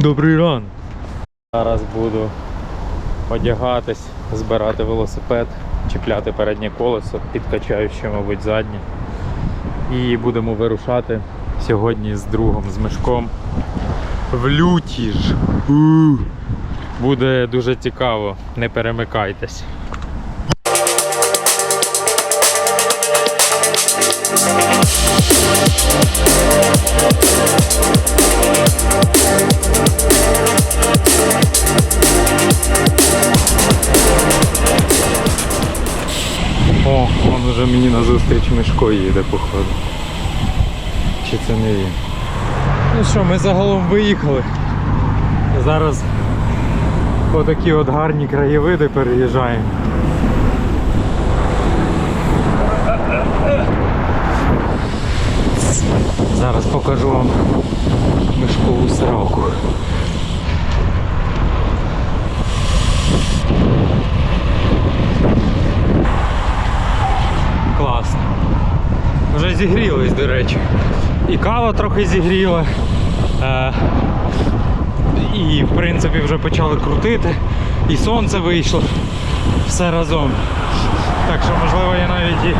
Добрий ран. Зараз буду одягатись, збирати велосипед, чіпляти переднє колесо, підкачаю ще, мабуть, заднє. І будемо вирушати сьогодні з другом, з мешком в Лютіж. У. Буде дуже цікаво, не перемикайтесь. О, он уже мені назустріч Мишко їде, походу. Чи це не він? Ну що, ми загалом виїхали. Зараз по такі от гарні краєвиди переїжджаємо. Зараз покажу вам до речі. І кава трохи зігріла. Е, і в принципі вже почали крутити. І сонце вийшло. Все разом. Так що можливо я навіть і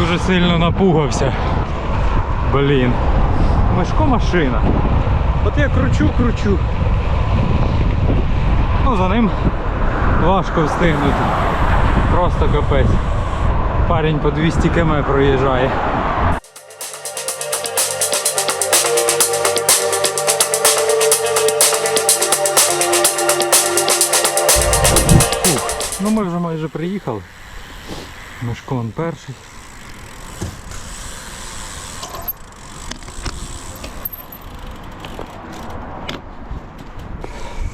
дуже сильно напугався. Блін. Мешко машина. От я кручу, кручу. Ну за ним важко встигнути. Просто капець. Парень по 200 км проїжджає. Вже приїхали. Мешкон перший.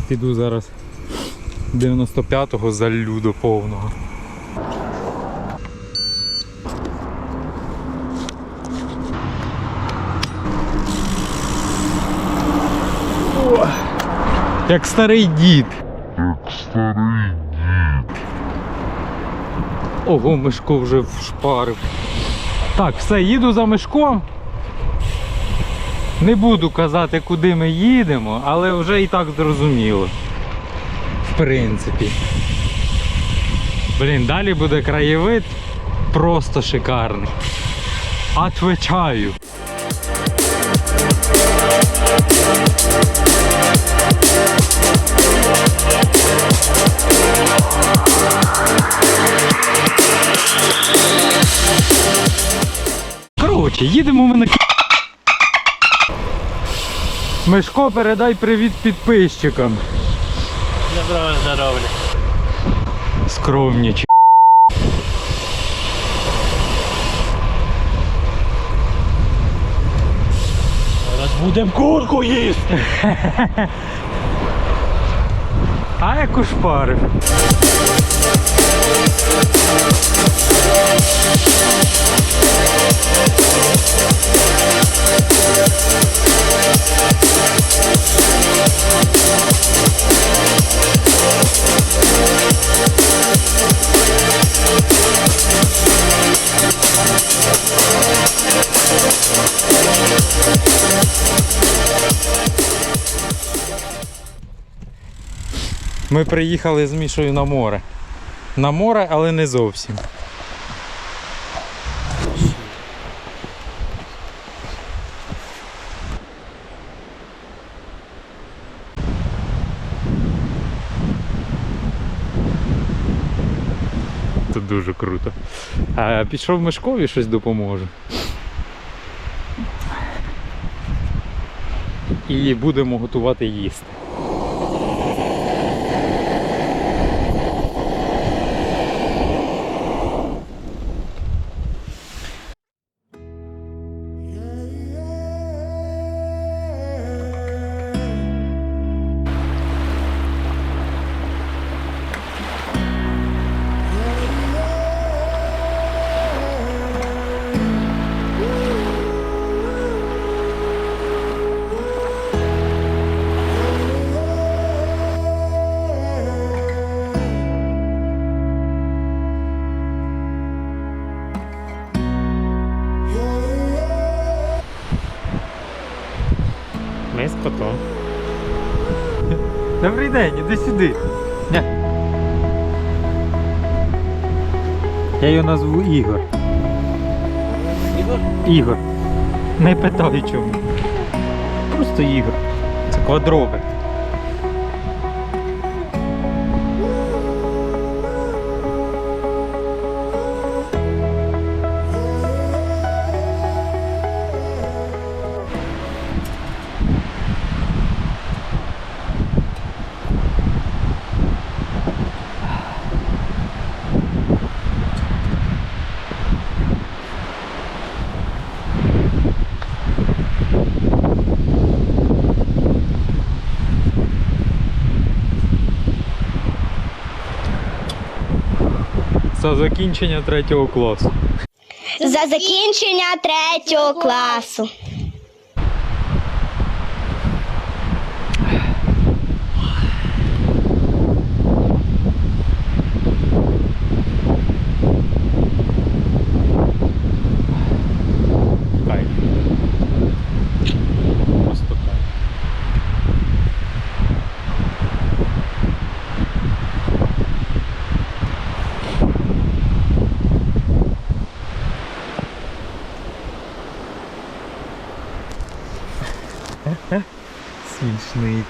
Піду зараз 95-го залю до повного. О, як старий дід. Ого, Мишко вже вшпарив. Так, все, їду за Мишком. Не буду казати, куди ми їдемо, але вже і так зрозуміло. В принципі. Блін, далі буде краєвид просто шикарний. Отвечаю. Коротше, їдемо ми на Мишко, передай привіт підписчикам. Доброго здоров'я. Скромнічі. Зараз будемо курку їсти. А як ушпарив. Ми приїхали з Мішою на море. На море, але не зовсім. Це дуже круто. А пішов Мишкові щось допоможе. І будемо готувати їсти. Добрий день, іди сюди. Ня. Я його назву Ігор. Ігор? Ігор. Не питай чому. Просто Ігор. Це квадробер. За закінчення третього класу. За закінчення третього класу.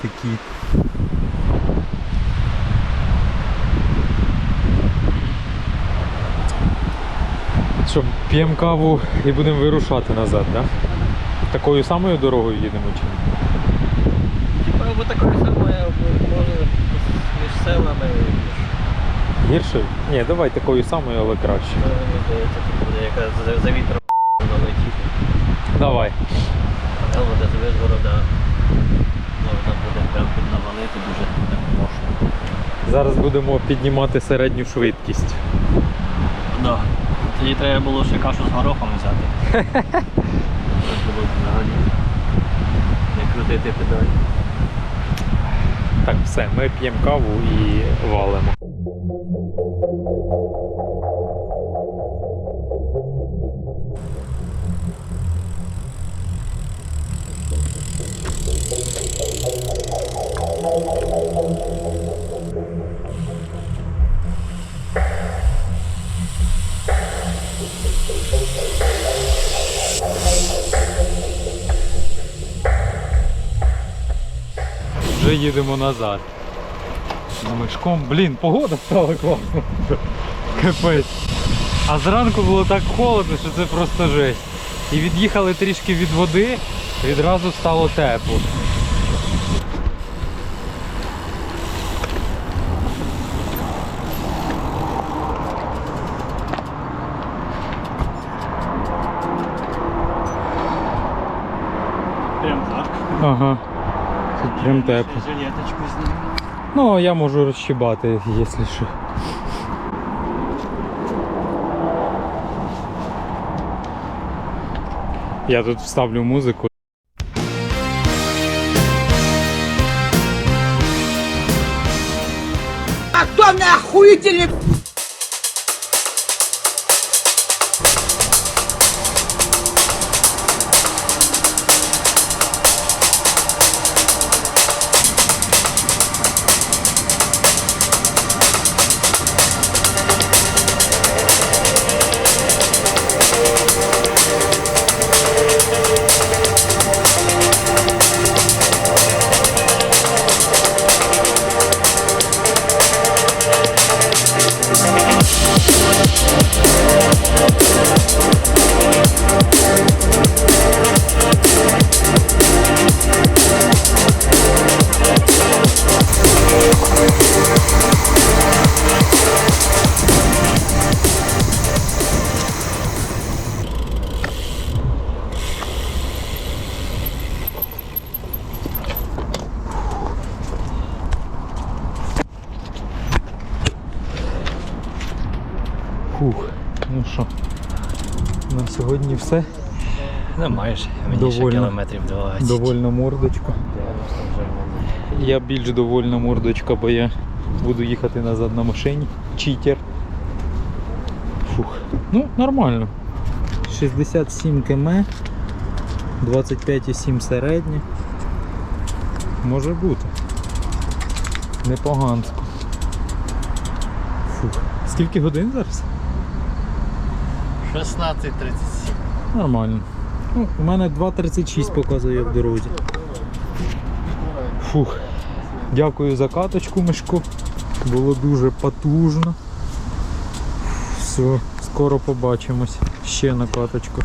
Такий. Що, п'ємо каву і будемо вирушати назад, так? Да? Такою самою дорогою їдемо чи ні? Типа або такою самою, або може між селами. Гірше? Ні, давай такою самою, але краще. Мені здається, тут буде яка за, за вітром налетіти. Давай. Там буде з Визгорода. Можна буде прям піднавалити, дуже так мощно. Зараз будемо піднімати середню швидкість. Да. Тоді треба було ще кашу з горохом взяти. Треба було взагалі. Не крутити педаль. Так, все, ми п'ємо каву і валимо. Вже їдемо назад. Мишком, блін, погода стала класна. Капець. А зранку було так холодно, що це просто жесть. І від'їхали трішки від води, відразу стало тепло. Ага. Тут прям тепло. Жилеточку зніму. Ну, я можу розщібати, якщо що. Я тут вставлю музику. А кто мне охуительный сьогодні все. Ну майже. Мені Довольно. ще кілометрів 20. Довольна мордочка. 90 вже в мене. Я більш довольна мордочка, бо я буду їхати назад на машині. Читер. Фух. Ну, нормально. 67 км, 25,7 середнє. може бути. Непогансько. Фух. Скільки годин зараз? 16.37. Нормально. Ну, у мене 2.36 показує в дорозі. Фух. Дякую за каточку, Мишко. Було дуже потужно. Все, скоро побачимось ще на каточках.